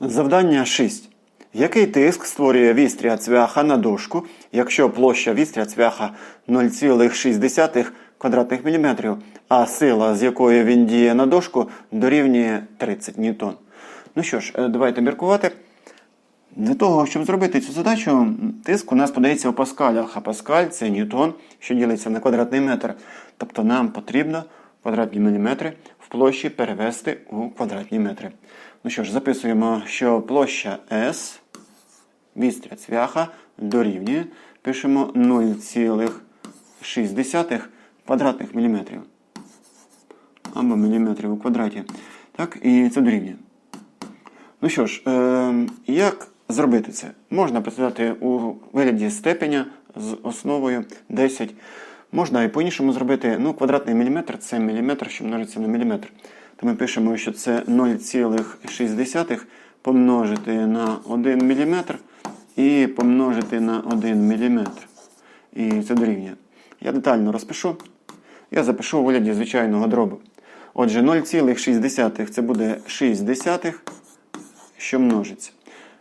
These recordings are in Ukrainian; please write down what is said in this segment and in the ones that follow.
Завдання 6. Який тиск створює вістря цвяха на дошку, якщо площа вістря цвяха 0,6 квадратних міліметрів, а сила, з якою він діє на дошку, дорівнює 30 ньютон? Ну що ж, е, давайте міркувати. Для того, щоб зробити цю задачу, тиск у нас подається у паскалях, а паскаль це ньютон, що ділиться на квадратний метр. Тобто нам потрібно квадратні міліметри в площі перевести у квадратні метри. Ну що ж, записуємо, що площа S вістря цвяха дорівнює, пишемо 0,6 квадратних міліметрів. Або міліметрів у квадраті. Так, і це дорівнює. Ну що ж, е, як зробити це? Можна представляти у вигляді степеня з основою 10. Можна і по-іншому зробити. Ну, квадратний міліметр це міліметр, що множиться на міліметр. То ми пишемо, що це 0,6 помножити на 1 міліметр і помножити на 1 міліметр. І це дорівнює. Я детально розпишу. Я запишу у вигляді звичайного дробу. Отже, 0,6 це буде 6 десятих що множиться.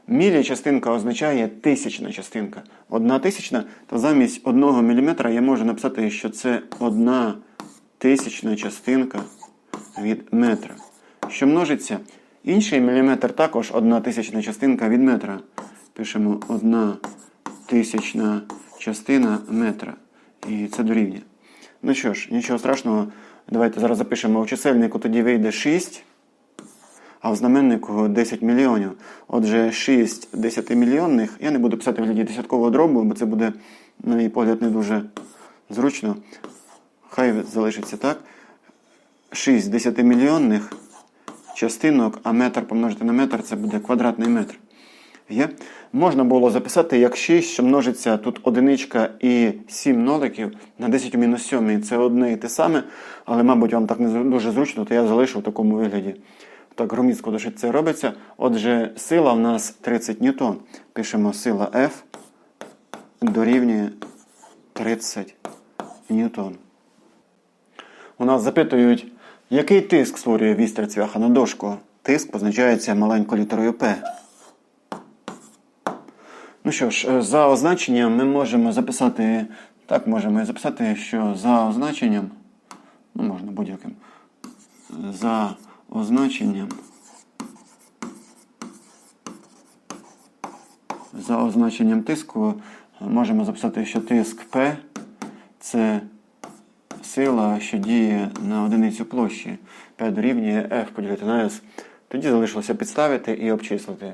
Мілі частинка означає тисячна частинка. Одна тисячна, то замість одного міліметра я можу написати, що це одна тисячна частинка від метра. Що множиться? Інший міліметр також одна тисячна частинка від метра. Пишемо одна тисячна частина метра. І це дорівнює. Ну що ж, нічого страшного. Давайте зараз запишемо у чисельнику, тоді вийде 6 а в знаменнику 10 мільйонів. Отже, 6 10-мільйонних. Я не буду писати в гляді десяткового дробу, бо це буде, на мій погляд, не дуже зручно. Хай залишиться так. 6 10-мільйонних частинок, а метр помножити на метр це буде квадратний метр. Є? Можна було записати як 6, що множиться тут одиничка і 7 ноликів на 10 у мінус 7. Це одне і те саме, але, мабуть, вам так не дуже зручно, то я залишу в такому вигляді. Так, громіцько дуже це робиться. Отже, сила в нас 30 ньютон. Пишемо сила F дорівнює 30 ньютон. У нас запитують, який тиск створює вістер цвяха на дошку. Тиск позначається маленькою літерою P. Ну що ж, е, за означенням ми можемо записати. Так, можемо і записати, що за означенням, ну, можна будь-яким. За означенням. За означенням тиску можемо записати, що тиск P це сила, що діє на одиницю площі. P дорівнює F поділити на S. Тоді залишилося підставити і обчислити.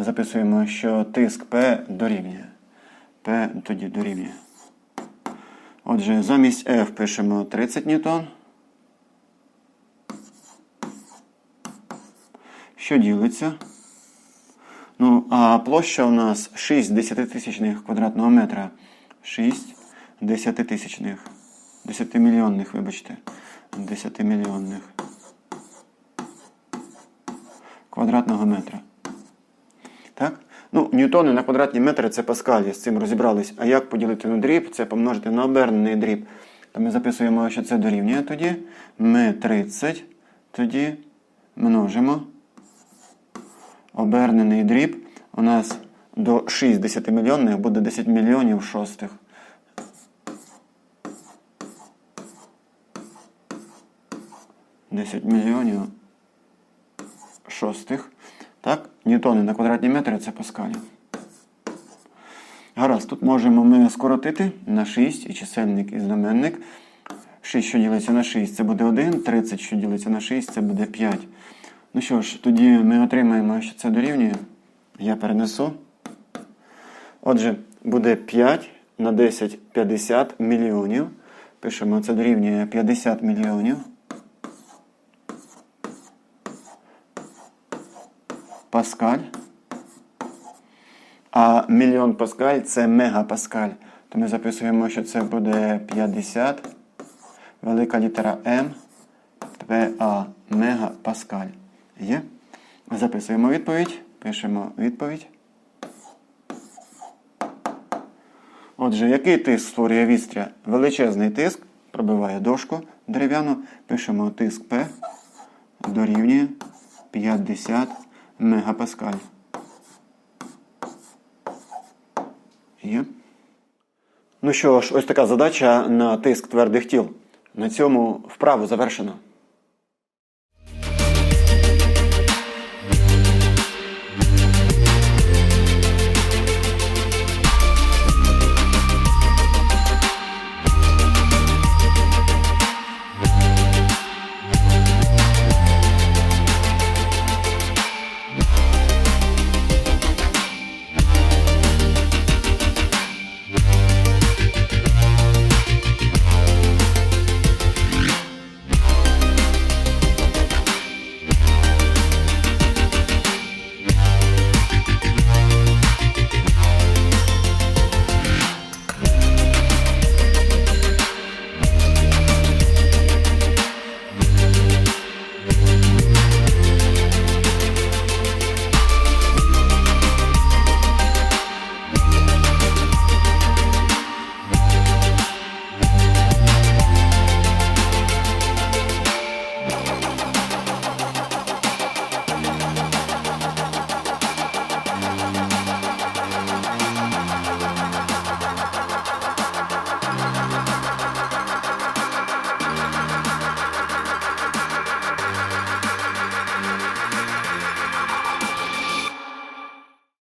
Записуємо, що тиск P дорівнює. P тоді дорівнює. Отже, замість F пишемо 30 ньютон. що ділиться. Ну, а площа у нас 6 десятитисячних квадратного метра. 6 десятитисячних. Десятимільйонних, вибачте. Десятимільйонних квадратного метра. Так? Ну, ньютони на квадратні метри це паскалі, з цим розібрались. А як поділити на дріб? Це помножити на обернений дріб. То ми записуємо, що це дорівнює тоді. Ми 30 тоді множимо обернений дріб у нас до 60 мільйонних буде 10 мільйонів шостих. Десять мільйонів шостих. Так, ньютони на квадратні метри це паскалі. Гаразд, тут можемо ми скоротити на 6 і чисельник і знаменник. 6, що ділиться на 6, це буде 1, 30, що ділиться на 6, це буде 5. Ну що ж, тоді ми отримаємо, що це дорівнює. Я перенесу. Отже, буде 5 на 10 50 мільйонів. Пишемо, це дорівнює 50 мільйонів. Паскаль. А мільйон паскаль це мегапаскаль. То ми записуємо, що це буде 50. Велика літера М. ПА мегапаскаль. Є. Записуємо відповідь. Пишемо відповідь. Отже, який тиск створює вістря? Величезний тиск пробиває дошку дерев'яну. Пишемо тиск П дорівнює 50 мегапаскаль. Є. Ну що ж, ось така задача на тиск твердих тіл. На цьому вправу завершено.